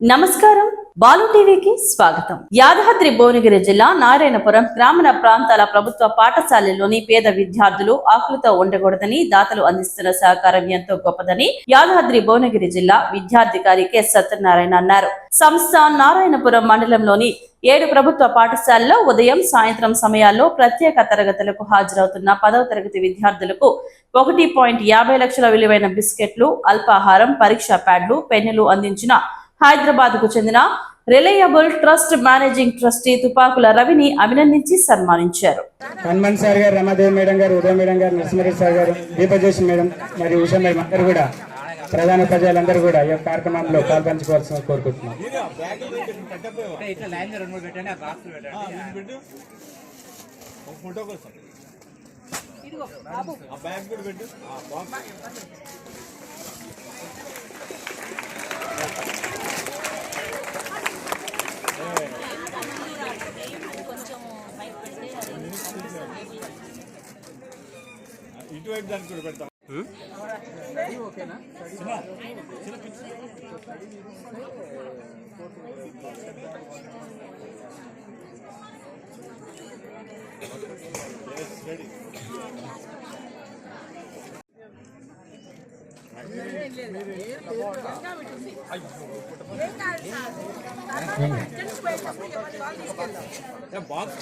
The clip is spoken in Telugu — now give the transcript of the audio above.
నమస్కారం. బాలు టీవీకి స్వాగతం. యాదాద్రి భువనగిరి జిల్లా నారాయణపురం గ్రామీణ ప్రాంతాల ప్రభుత్వ పాఠశాలలోని పేద విద్యార్థులు ఆకులతో ఉండకూడదని దాతలు అందిస్తున్న సహకారం ఎంతో గొప్పదని యాదాద్రి భువనగిరి జిల్లా విద్యాధికారి కె. సత్యనారాయణ అన్నారు. సంస్థ నారాయణపురం మండలంలోని ఏడు ప్రభుత్వ పాఠశాలలో ఉదయం సాయంత్రం సమయాల్లో ప్రత్యేక తరగతులకు హాజరవుతున్న పదవ తరగతి విద్యార్థులకు ఒకటి పాయింట్ యాభై లక్షల విలువైన బిస్కెట్లు అల్పాహారం పరీక్షా ప్యాడ్లు పెన్నులు అందించిన హైదరాబాద్కు చెందిన reliable trust managing trustee Tupakula రవిని అభినందించి సన్మానించారు. హనుమాన్ సార్ గారు రమాదేవి మేడం గారు ఉదయ మేడం గారు నరసింహారెడ్డి సార్ గారు దీపజోషి మేడం మరియు ఉషా మేడం అందరూ కూడా ప్రధాన ప్రజలందరూ కూడా ఈ కార్యక్రమంలో పాల్పంచుకోవాల్సిన కోరుకుంటున్నాం. ఫోటో కోసం ఇటువైపు దానికి కూడా పెడతాం. బాక్స్